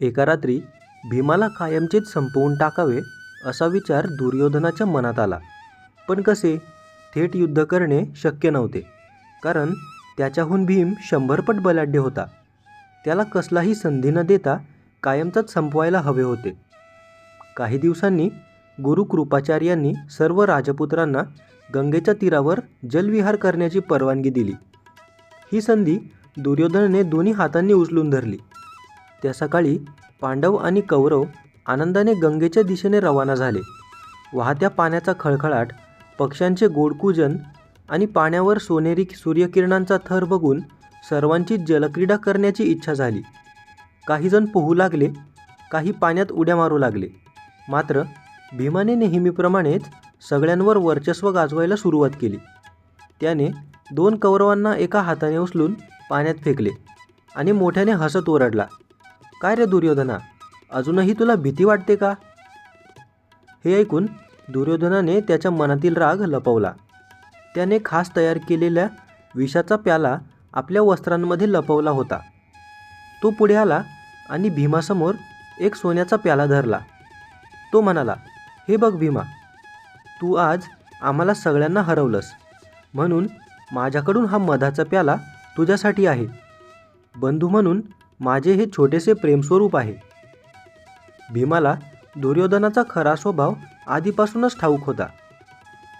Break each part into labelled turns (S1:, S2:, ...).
S1: एका रात्री भीमाला कायमचेच संपवून टाकावे असा विचार दुर्योधनाच्या मनात आला. पण कसे? थेट युद्ध करणे शक्य नव्हते. कारण त्याच्याहून भीम शंभरपट बलाढ्य होता. त्याला कसलाही संधी न देता कायमचाच संपवायला हवे होते. काही दिवसांनी गुरु कृपाचार्यांनी सर्व राजपुत्रांना गंगेच्या तीरावर जलविहार करण्याची परवानगी दिली. ही संधी दुर्योधनाने दोन्ही हातांनी उचलून धरली. त्या सकाळी पांडव आणि कौरव आनंदाने गंगेच्या दिशेने रवाना झाले. वाहत्या पाण्याचा खळखळाट पक्ष्यांचे गोडकूजन आणि पाण्यावर सोनेरी सूर्यकिरणांचा थर बघून सर्वांची जलक्रीडा करण्याची इच्छा झाली. काहीजण पोहू लागले काही पाण्यात उड्या मारू लागले. मात्र भीमाने नेहमीप्रमाणेच सगळ्यांवर वर्चस्व गाजवायला सुरुवात केली. त्याने दोन कौरवांना एका हाताने उचलून पाण्यात फेकले आणि मोठ्याने हसत ओरडला. काय रे दुर्योधना? अजूनही तुला भीती वाटते का? हे ऐकून दुर्योधनाने त्याच्या मनातील राग लपवला. त्याने खास तयार केलेल्या विषाचा प्याला आपल्या वस्त्रांमध्ये लपवला होता. तो पुढे आला आणि भीमासमोर एक सोन्याचा प्याला धरला. तो म्हणाला हे बघ भीमा तू आज आम्हाला सगळ्यांना हरवलंस. म्हणून माझ्याकडून हा मधाचा प्याला तुझ्यासाठी आहे. बंधू म्हणून माझे हे छोटेसे प्रेमस्वरूप आहे. भीमाला दुर्योधनाचा खरा स्वभाव आधीपासूनच ठाऊक होता.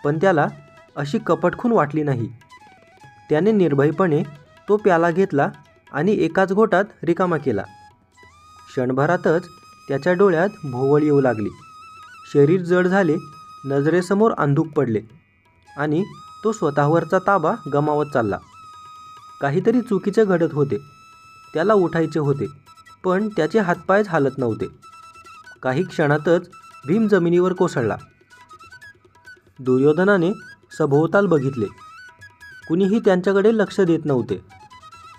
S1: पण त्याला अशी कपटखून वाटली नाही. त्याने निर्भयपणे तो प्याला घेतला आणि एकाच घोटात रिकामा केला. क्षणभरातच त्याच्या डोळ्यात भोवळ येऊ लागली. शरीर जड झाले नजरेसमोर अंधूक पडले आणि तो स्वतःवरचा ताबा गमावत चालला. काहीतरी चुकीचे घडत होते. त्याला उठायचे होते पण त्याचे हातपायच हालत नव्हते. काही क्षणातच भीम जमिनीवर कोसळला. दुर्योधनाने सभोवताल बघितले. कुणीही त्यांच्याकडे लक्ष देत नव्हते.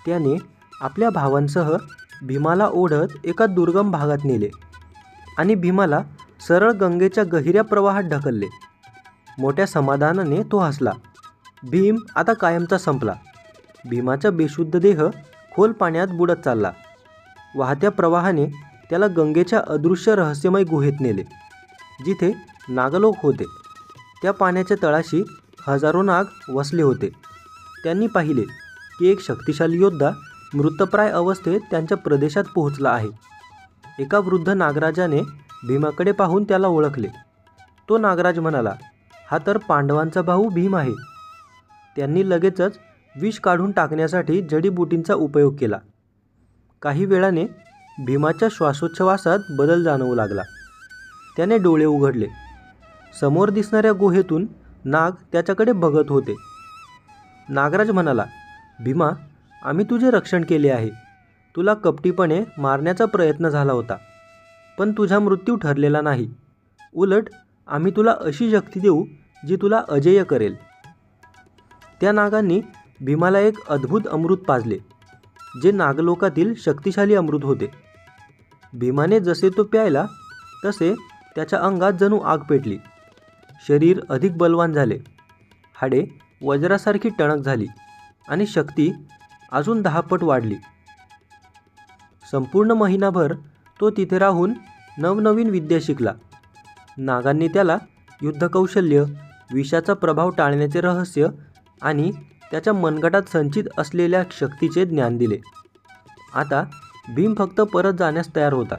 S1: त्याने आपल्या भावांसह भीमाला ओढत एका दुर्गम भागात नेले आणि भीमाला सरळ गंगेच्या गहिऱ्या प्रवाहात ढकलले. मोठ्या समाधानाने तो हसला. भीम आता कायमचा संपला. भीमाचा बेशुद्ध देह खोल पाण्यात बुडत चालला. वाहत्या प्रवाहाने त्याला गंगेच्या अदृश्य रहस्यमय गुहेत नेले जिथे नागलोक होते. त्या पाण्याच्या तळाशी हजारो नाग वसले होते. त्यांनी पाहिले की एक शक्तिशाली योद्धा मृतप्राय अवस्थेत त्यांच्या प्रदेशात पोहोचला आहे. एका वृद्ध नागराजाने भीमाकडे पाहून त्याला ओळखले. तो नागराज म्हणाला हा तर पांडवांचा भाऊ भीम आहे. त्यांनी लगेचच विष काढून टाकण्यासाठी जडीबुटींचा उपयोग केला. काही वेळाने भीमाच्या श्वासोच्छवासात बदल जाणवू लागला. त्याने डोळे उघडले. समोर दिसणाऱ्या गुहेतून नाग त्याच्याकडे बघत होते. नागराज म्हणाला भीमा आम्ही तुझे रक्षण केले आहे. तुला कपटीपणे मारण्याचा प्रयत्न झाला होता. पण तुझा मृत्यू ठरलेला नाही. उलट आम्ही तुला अशी शक्ती देऊ जी तुला अजेय करेल. त्या नागांनी भीमाला एक अद्भुत अमृत पाजले जे नागलोकातील शक्तिशाली अमृत होते. भीमाने जसे तो प्यायला तसे त्याच्या अंगात जणू आग पेटली. शरीर अधिक बलवान झाले. हाडे वज्रासारखी टणक झाली आणि शक्ती अजून दहापट वाढली. संपूर्ण महिनाभर तो तिथे राहून नवनवीन विद्या शिकला. नागांनी त्याला युद्धकौशल्य विषाचा प्रभाव टाळण्याचे रहस्य आणि त्याच्या मनगटात संचित असलेल्या शक्तीचे ज्ञान दिले. आता भीम फक्त परत जाण्यास तयार होता.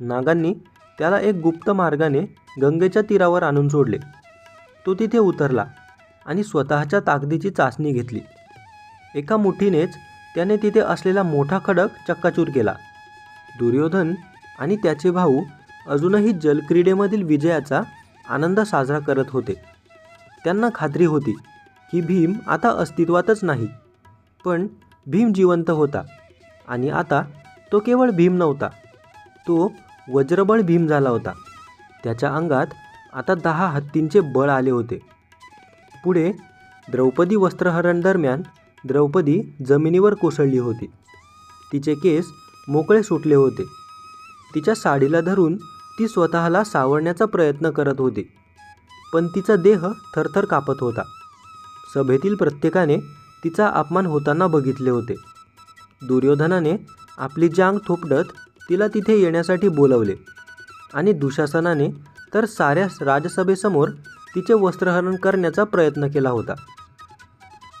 S1: नागांनी त्याला एक गुप्त मार्गाने गंगेच्या तीरावर आणून सोडले. तो तिथे उतरला आणि स्वतःच्या ताकदीची चाचणी घेतली. एका मुठीनेच त्याने तिथे असलेला मोठा खडक चक्काचूर केला. दुर्योधन आणि त्याचे भाऊ अजूनही जलक्रीडेमधील विजयाचा आनंद साजरा करत होते. त्यांना खात्री होती की भीम आता अस्तित्वातच नाही. पण भीम जिवंत होता आणि आता तो केवळ भीम नव्हता. तो वज्रबळ भीम झाला होता. त्याच्या अंगात आता दहा हत्तींचे बळ आले होते. पुढे द्रौपदी वस्त्रहरण दरम्यान द्रौपदी जमिनीवर कोसळली होती. तिचे केस मोकळे सुटले होते. तिच्या साडीला धरून ती स्वतःला सावरण्याचा प्रयत्न करत होती. पण तिचा देह थरथर कापत होता. सभेतील प्रत्येकाने तिचा अपमान होताना बघितले होते. दुर्योधनाने आपली जांग थोपडत तिला तिथे येण्यासाठी बोलवले आणि दुशासनाने तर साऱ्या राजसभेसमोर तिचे वस्त्रहरण करण्याचा प्रयत्न केला होता.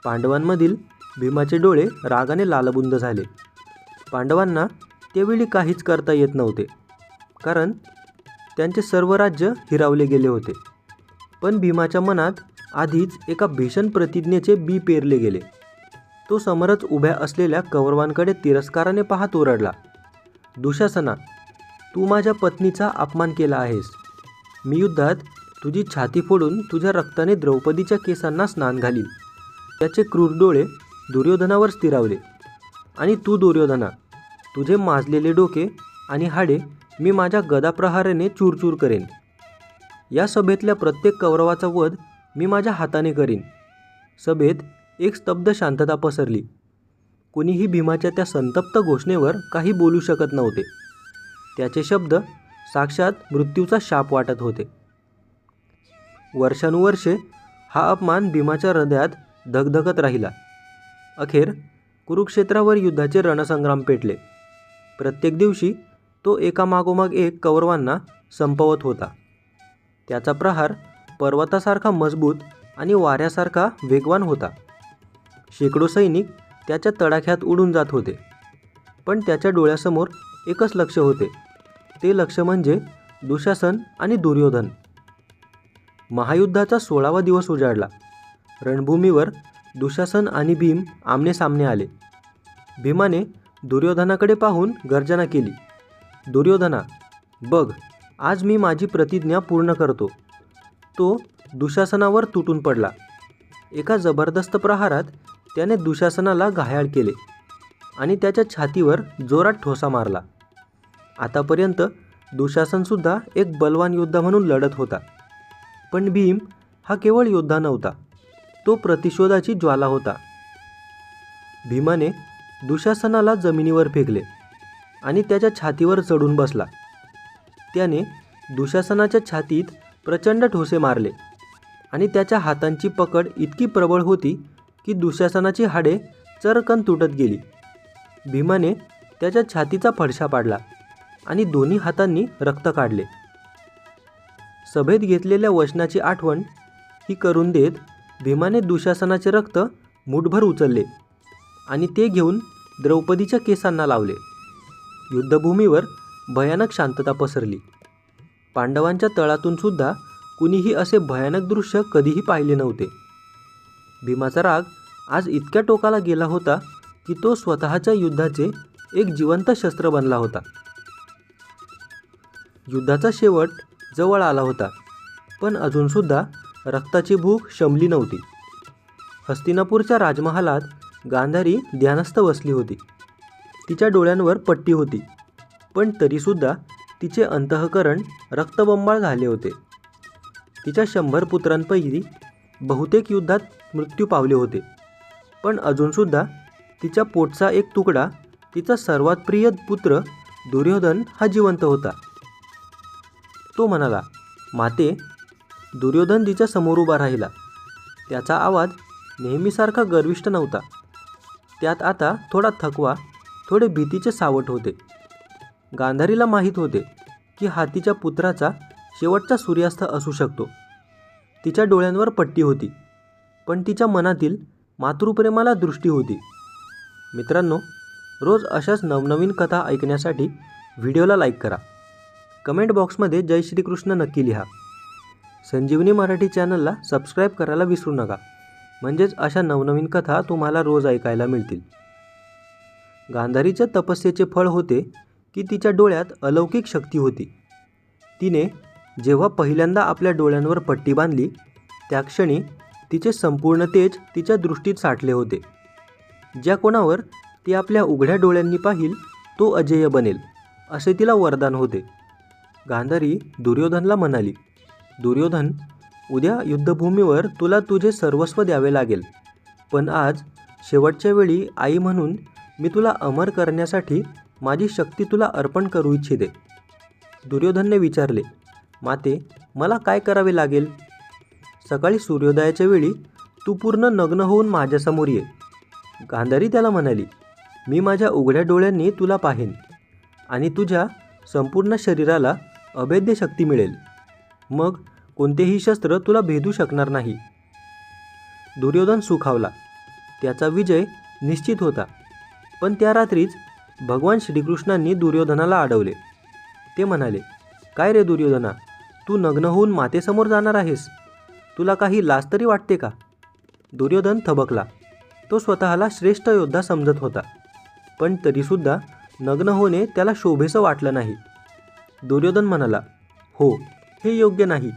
S1: पांडवांमधील भीमाचे डोळे रागाने लालबुंद झाले. पांडवांना त्यावेळी काहीच करता येत नव्हते कारण त्यांचे सर्व राज्य हिरावले गेले होते. पण भीमाच्या मनात आधीच एका भीषण प्रतिज्ञेचे बी पेरले गेले. तो समोरच उभ्या असलेल्या कौरवांकडे तिरस्काराने पाहत ओरडला दुशासना तू माझ्या पत्नीचा अपमान केला आहेस. मी युद्धात तुझी छाती फोडून तुझ्या रक्ताने द्रौपदीच्या केसांना स्नान घालील त्याचे क्रूर डोळे दुर्योधनावर स्थिरावले. आणि तू दुर्योधना तुझे माजलेले डोके आणि हाडे मी माझ्या गदाप्रहाराने चूरचूर करेन. या सभेतल्या प्रत्येक कौरवाचा वध मी माझ्या हाताने करीन. सभेत एक स्तब्ध शांतता पसरली. कुणीही भीमाच्या त्या संतप्त घोषणेवर काही बोलू शकत नव्हते. त्याचे शब्द साक्षात मृत्यूचा शाप वाटत होते. वर्षानुवर्षे हा अपमान भीमाच्या हृदयात धगधगत राहिला. अखेर कुरुक्षेत्रावर युद्धाचे रणसंग्राम पेटले. प्रत्येक दिवशी तो एकामागोमाग एक कौरवांना संपवत होता. त्याचा प्रहार पर्वतासारखा मजबूत आणि वाऱ्यासारखा वेगवान होता. शेकडो सैनिक त्याच्या तडाख्यात उडून जात होते. पण त्याच्या डोळ्यासमोर एकच लक्ष होते. ते लक्ष म्हणजे दुशासन आणि दुर्योधन. महायुद्धाचा सोळावा दिवस उजाडला. रणभूमीवर दुशासन आणि भीम आमनेसामने आले. भीमाने दुर्योधनाकडे पाहून गर्जना केली. दुर्योधना बघ आज मी माझी प्रतिज्ञा पूर्ण करतो. तो दुशासनावर तुटून पडला. एका जबरदस्त प्रहारात त्याने दुशासनाला घायाळ केले आणि त्याच्या छातीवर जोरात ठोसा मारला. आतापर्यंत दुशासनसुद्धा एक बलवान योद्धा म्हणून लढत होता. पण भीम हा केवळ योद्धा नव्हता तो प्रतिशोधाची ज्वाला होता. भीमाने दुशासनाला जमिनीवर फेकले आणि त्याच्या छातीवर चढून बसला. त्याने दुशासनाच्या छातीत प्रचंड ठोसे मारले. आणि त्याच्या हातांची पकड इतकी प्रबळ होती की दुशासनाची हाडे चरकन तुटत गेली. भीमाने त्याच्या छातीचा फडशा पाडला आणि दोन्ही हातांनी रक्त काढले. सभेत घेतलेल्या वचनाची आठवण ही करून देत भीमाने दुशासनाचे रक्त मुठभर उचलले आणि ते घेऊन द्रौपदीच्या केसांना लावले. युद्धभूमीवर भयानक शांतता पसरली. पांडवांच्या तळातून सुद्धा कुणीही असे भयानक दृश्य कधीही पाहिले नव्हते. भीमाचा राग आज इतक्या टोकाला गेला होता की तो स्वतःच्या युद्धाचे एक जिवंत शस्त्र बनला होता. युद्धाचा शेवट जवळ आला होता पण अजूनसुद्धा रक्ताची भूक शमली नव्हती. हस्तिनापूरच्या राजमहालात गांधारी ध्यानस्थ बसली होती. तिच्या डोळ्यांवर पट्टी होती पण तरीसुद्धा तिचे अंतःकरण रक्तबंबाळ झाले होते. तिच्या शंभर पुत्रांपैकी बहुतेक युद्धात मृत्यू पावले होते. पण अजूनसुद्धा तिच्या पोटचा एक तुकडा तिचा सर्वात प्रिय पुत्र दुर्योधन हा जिवंत होता. तो म्हणाला माते दुर्योधन तिच्या समोर उभा राहिला. त्याचा आवाज नेहमीसारखा गर्विष्ट नव्हता. त्यात आता थोडा थकवा थोडे भीतीचे सावट होते. गांधारीला माहीत होते की हातीच्या पुत्राचा शेवटचा सूर्यास्त असू शकतो. तिच्या डोळ्यांवर पट्टी होती पण तिच्या मनातील मातृप्रेमाला दृष्टी होती. मित्रांनो रोज अशाच नवनवीन कथा ऐकण्यासाठी व्हिडिओला लाईक करा. कमेंट बॉक्समध्ये जय श्रीकृष्ण नक्की लिहा. संजीवनी मराठी चॅनलला सबस्क्राईब करायला विसरू नका. म्हणजेच अशा नवनवीन कथा तुम्हाला रोज ऐकायला मिळतील. गांधारीच्या तपस्येचे फळ होते की तिच्या डोळ्यात अलौकिक शक्ती होती. तिने जेव्हा पहिल्यांदा आपल्या डोळ्यांवर पट्टी बांधली त्या क्षणी तिचे संपूर्ण तेज तिच्या दृष्टीत साठले होते. ज्या कोणावर ती आपल्या उघड्या डोळ्यांनी पाहिल तो अजेय बनेल असे तिला वरदान होते. गांधारी दुर्योधनला म्हणाली दुर्योधन उद्या युद्धभूमीवर तुला तुझे सर्वस्व द्यावे लागेल. पण आज शेवटच्या वेळी आई म्हणून मी तुला अमर करण्यासाठी माझी शक्ती तुला अर्पण करू इच्छिते. दुर्योधनने विचारले माते मला काय करावे लागेल? सकाळी सूर्योदयाच्या वेळी तू पूर्ण नग्न होऊन माझ्यासमोर ये. गांधारी त्याला म्हणाली मी माझ्या उघड्या डोळ्यांनी तुला पाहेन आणि तुझ्या संपूर्ण शरीराला अभेद्य शक्ती मिळेल. मग कोणतेही शस्त्र तुला भेदू शकणार नाही. दुर्योधन सुखावला. त्याचा विजय निश्चित होता. पण त्या रात्रीच भगवान श्रीकृष्णांनी दुर्योधनाला अडवले. ते म्हणाले काय रे दुर्योधना? तू नग्न होऊन मातेसमोर जाणार आहेस. तुला काही लाज तरी वाटते का? दुर्योधन थबकला. तो स्वतःला श्रेष्ठ योद्धा समजत होता. पण तरीसुद्धा नग्न होणे त्याला शोभेसं वाटलं नाही. दुर्योधन म्हणाला हो हे योग्य नाही.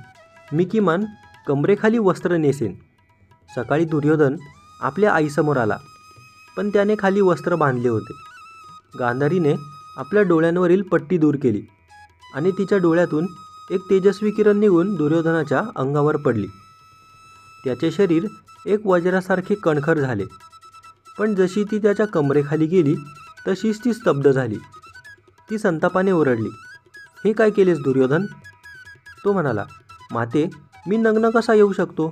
S1: मी किमान कमरेखाली वस्त्र नेसेन. सकाळी दुर्योधन आपल्या आईसमोर आला. पण त्याने खाली वस्त्र बांधले होते. गांधारीने आपल्या डोळ्यांवरील पट्टी दूर केली आणि तिच्या डोळ्यातून एक तेजस्वी किरण निघून दुर्योधनाच्या अंगावर पडली. त्याचे शरीर एक वज्रासारखे कणखर झाले. पण जशी ती त्याच्या कमरेखाली गेली तशीच ती स्तब्ध झाली. ती संतापाने ओरडली हे काय केलेस दुर्योधन? तो म्हणाला माते मी नग्न कसा येऊ शकतो?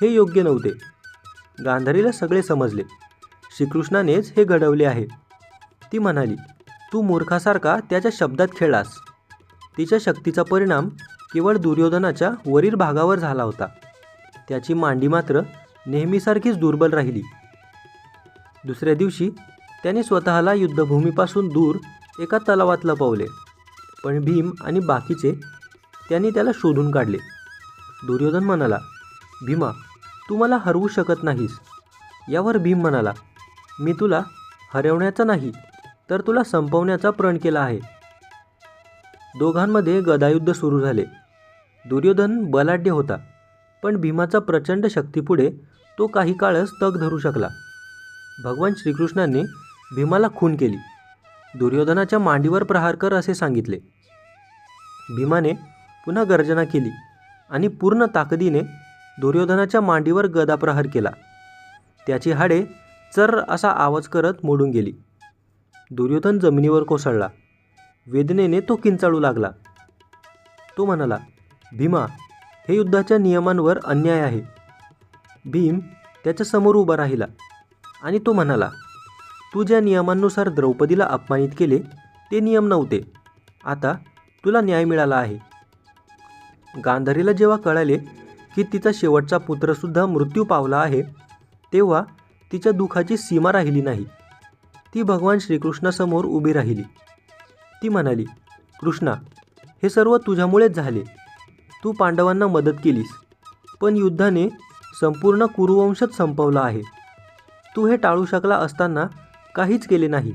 S1: हे योग्य नव्हते. गांधारीला सगळे समजले. श्रीकृष्णानेच हे घडवले आहे. ती म्हणाली तू मूर्खासारखा त्याच्या शब्दात खेळलास. तिच्या शक्तीचा परिणाम केवळ दुर्योधनाच्या वरील भागावर झाला होता. त्याची मांडी मात्र नेहमीसारखीच दुर्बल राहिली. दुसऱ्या दिवशी त्याने स्वतःला युद्धभूमीपासून दूर एका तलावात लपवले. पण भीम आणि बाकीचे त्यांनी त्याला शोधून काढले. दुर्योधन म्हणाला भीमा तू मला हरवू शकत नाहीस. यावर भीम म्हणाला मी तुला हरवण्याचा नाही तर तुला संपवण्याचा प्रण केला आहे. दोघांमध्ये गदायुद्ध सुरू झाले. दुर्योधन बलाढ्य होता पण भीमाचा प्रचंड शक्तीपुढे तो काही काळच तग धरू शकला. भगवान श्रीकृष्णांनी भीमाला खून केली. दुर्योधनाच्या मांडीवर प्रहार कर असे सांगितले. भीमाने पुन्हा गर्जना केली आणि पूर्ण ताकदीने दुर्योधनाच्या मांडीवर गदा प्रहार केला. त्याची हाडे चर असा आवाज करत मोडून गेली. दुर्योधन जमिनीवर कोसळला. वेदनेने तो किंचाळू लागला. तो म्हणाला भीमा हे युद्धाच्या नियमांवर अन्याय आहे. भीम त्याच्यासमोर उभा राहिला आणि तो म्हणाला तू ज्या नियमांनुसार द्रौपदीला अपमानित केले ते नियम नव्हते. आता तुला न्याय मिळाला आहे. गांधारीला जेव्हा कळाले की तिचा शेवटचा पुत्रसुद्धा मृत्यू पावला आहे तेव्हा तिच्या दुःखाची सीमा राहिली नाही. ती भगवान श्रीकृष्णासमोर उभी राहिली. ती म्हणाली कृष्णा हे सर्व तुझ्यामुळेच झाले. तू पांडवांना मदत केलीस. पण युद्धाने संपूर्ण कुरुवंशच संपवला आहे. तू हे टाळू शकला असताना काहीच केले नाही.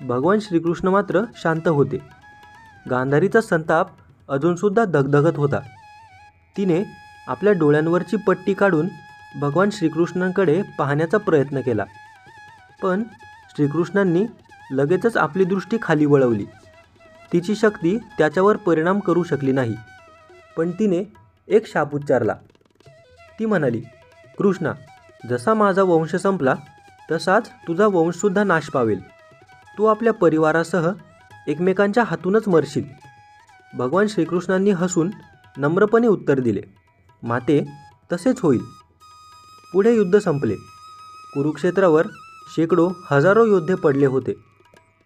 S1: भगवान श्रीकृष्ण मात्र शांत होते. गांधारीचा संताप अजूनसुद्धा धगधगत होता. तिने आपल्या डोळ्यांवरची पट्टी काढून भगवान श्रीकृष्णांकडे पाहण्याचा प्रयत्न केला. पण श्रीकृष्णांनी लगेचच आपली दृष्टी खाली वळवली. तिची शक्ती त्याच्यावर परिणाम करू शकली नाही. पण तिने एक शाप उच्चारला. ती म्हणाली कृष्णा जसा माझा वंश संपला तसाच तुझा वंशसुद्धा नाश पावेल. तू आपल्या परिवारासह एकमेकांच्या हातूनच मरशील. भगवान श्रीकृष्णांनी हसून नम्रपणे उत्तर दिले माते तसेच होईल. पुढे युद्ध संपले. कुरुक्षेत्रावर शेकडो हजारो योद्धे पडले होते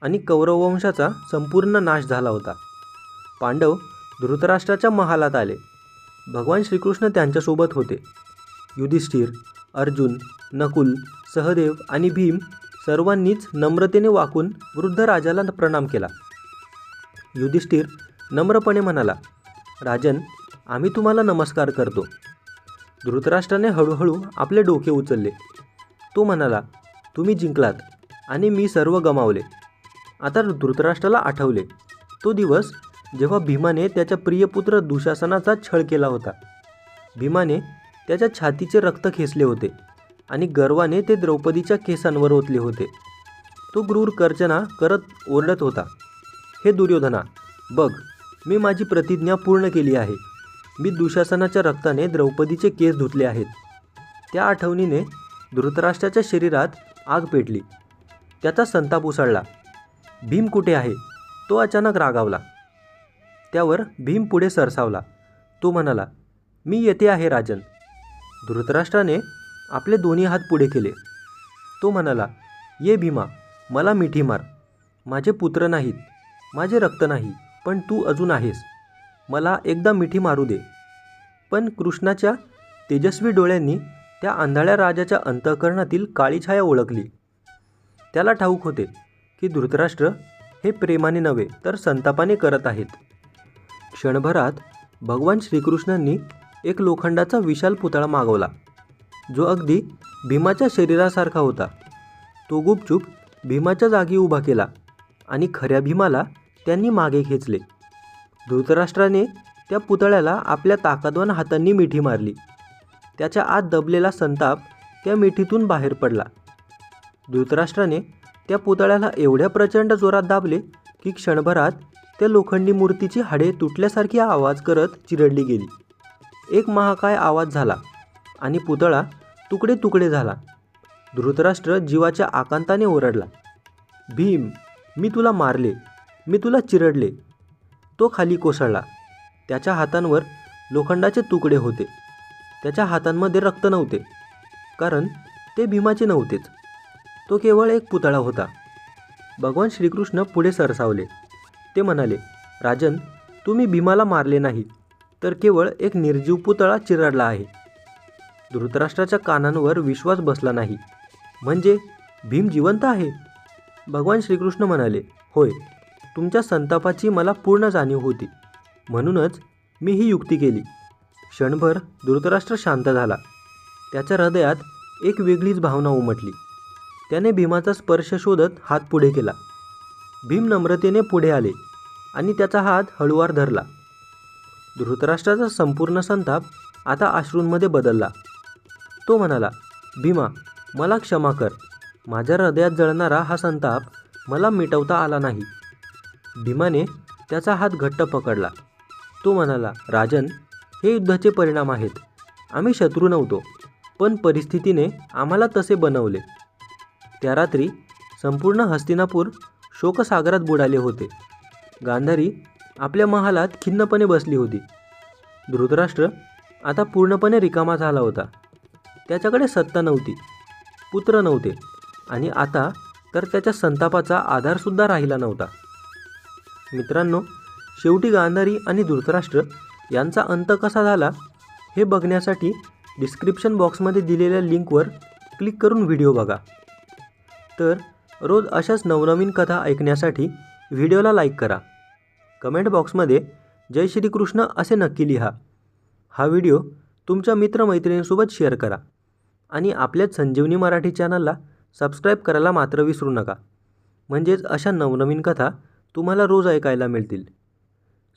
S1: आणि कौरववंशाचा संपूर्ण नाश झाला होता. पांडव धृतराष्ट्राच्या महालात आले. भगवान श्रीकृष्ण त्यांच्यासोबत होते. युधिष्ठिर अर्जुन नकुल सहदेव आणि भीम सर्वांनीच नम्रतेने वाकून वृद्ध राजाला प्रणाम केला. युधिष्ठिर नम्रपणे म्हणाला राजन आम्ही तुम्हाला नमस्कार करतो. धृतराष्ट्राने हळूहळू आपले डोके उचलले. तो म्हणाला तुम्ही जिंकलात आणि मी सर्व गमावले. आता धृतराष्ट्राला आठवले. तो दिवस जेव्हा भीमाने त्याच्या प्रियपुत्र दुशासनाचा छळ केला होता. भीमाने त्याच्या छातीचे रक्त खेचले होते आणि गर्वाने ते द्रौपदीच्या केसांवर ओतले होते. तो क्रूर कर्चना करत ओरडत होता हे दुर्योधना बघ मी माझी प्रतिज्ञा पूर्ण केली आहे. मी दुशासनाच्या रक्ताने द्रौपदीचे केस धुतले आहेत त्या आठवणीने धृतराष्ट्राच्या शरीरात आग पेटली. त्याचा संताप उसळला. भीम कुठे आहे? तो अचानक रागावला. त्यावर भीम पुढे सरसावला. तो म्हणाला मी येते आहे राजन. धृतराष्ट्राने आपले दोन्ही हात पुढे केले. तो म्हणाला ये भीमा मला मिठी मार. माझे पुत्र नाहीत माझे रक्त नाही पण तू अजून आहेस. मला एकदा मिठी मारू दे. पण कृष्णाच्या तेजस्वी डोळ्यांनी त्या आंधळ्या राजाच्या अंतःकरणातील काळी छाया ओळखली. त्याला ठाऊक होते की धृतराष्ट्र हे प्रेमाने नव्हे तर संतापाने करत आहेत. क्षणभरात भगवान श्रीकृष्णांनी एक लोखंडाचा विशाल पुतळा मागवला. जो अगदी भीमाच्या शरीरासारखा होता. तो गुपचूप भीमाच्या जागी उभा केला आणि खऱ्या भीमाला त्यांनी मागे खेचले. धृतराष्ट्राने त्या पुतळ्याला आपल्या ताकदवान हातांनी मिठी मारली. त्याच्या आत दबलेला संताप त्या मिठीतून बाहेर पडला. धृतराष्ट्राने त्या पुतळ्याला एवढ्या प्रचंड जोरात दाबले की क्षणभरात त्या लोखंडी मूर्तीची हाडे तुटल्यासारखी आवाज करत चिरडली गेली. एक महाकाय आवाज झाला आणि पुतळा तुकडे तुकडे झाला. धृतराष्ट्र जीवाच्या आकांताने ओरडला. भीम मी तुला मारले मी तुला चिरडले. तो खाली कोसळला. त्याच्या हातांवर लोखंडाचे तुकडे होते. त्याच्या हातांमध्ये रक्त नव्हते. कारण ते भीमाचे नव्हतेच. तो केवळ एक पुतळा होता. भगवान श्रीकृष्ण पुढे सरसावले. ते म्हणाले राजन तुम्ही भीमाला मारले नाही तर केवळ एक निर्जीव पुतळा चिरडला आहे. धृतराष्ट्राच्या कानांवर विश्वास बसला नाही. म्हणजे भीम जिवंत आहे? भगवान श्रीकृष्ण म्हणाले होय तुमच्या संतापाची मला पूर्ण जाणीव होती. म्हणूनच मी ही युक्ती केली. क्षणभर धृतराष्ट्र शांत झाला. त्याच्या हृदयात एक वेगळीच भावना उमटली. त्याने भीमाचा स्पर्श शोधत हात पुढे केला. भीम नम्रतेने पुढे आले आणि त्याचा हात हळुवार धरला. धृतराष्ट्राचा संपूर्ण संताप आता अश्रूंमध्ये बदलला. तो म्हणाला भीमा मला क्षमा कर. माझ्या हृदयात जळणारा हा संताप मला मिटवता आला नाही. भीमाने त्याचा हात घट्ट पकडला. तो म्हणाला राजन हे युद्धाचे परिणाम आहेत. आम्ही शत्रू नव्हतो पण परिस्थितीने आम्हाला तसे बनवले. त्या रात्री संपूर्ण हस्तिनापूर शोकसागरात बुडाले होते. गांधारी आपल्या महालात खिन्नपणे बसली होती. धृतराष्ट्र आता पूर्णपणे रिकामा झाला होता. त्याच्याकडे सत्ता नव्हती पुत्र नव्हते आणि आता तर त्याच्या संतापाचा आधारसुद्धा राहिला नव्हता. मित्रांनो शेवटी गांधारी आणि धृतराष्ट्र यांचा अंत कसा झाला हे बघण्यासाठी डिस्क्रिप्शन बॉक्समध्ये दिलेल्या लिंकवर क्लिक करून व्हिडिओ बघा. तर रोज अशाच नवनवीन कथा ऐकण्यासाठी व्हिडिओला लाईक करा. कमेंट बॉक्समध्ये जय श्रीकृष्ण असे नक्की लिहा. हा व्हिडिओ तुमच्या मित्रमैत्रिणींसोबत शेअर करा. आणि आपल्याच संजीवनी मराठी चॅनलला सबस्क्राईब करायला मात्र विसरू नका. म्हणजेच अशा नवनवीन कथा तुम्हाला रोज ऐकायला मिळतील.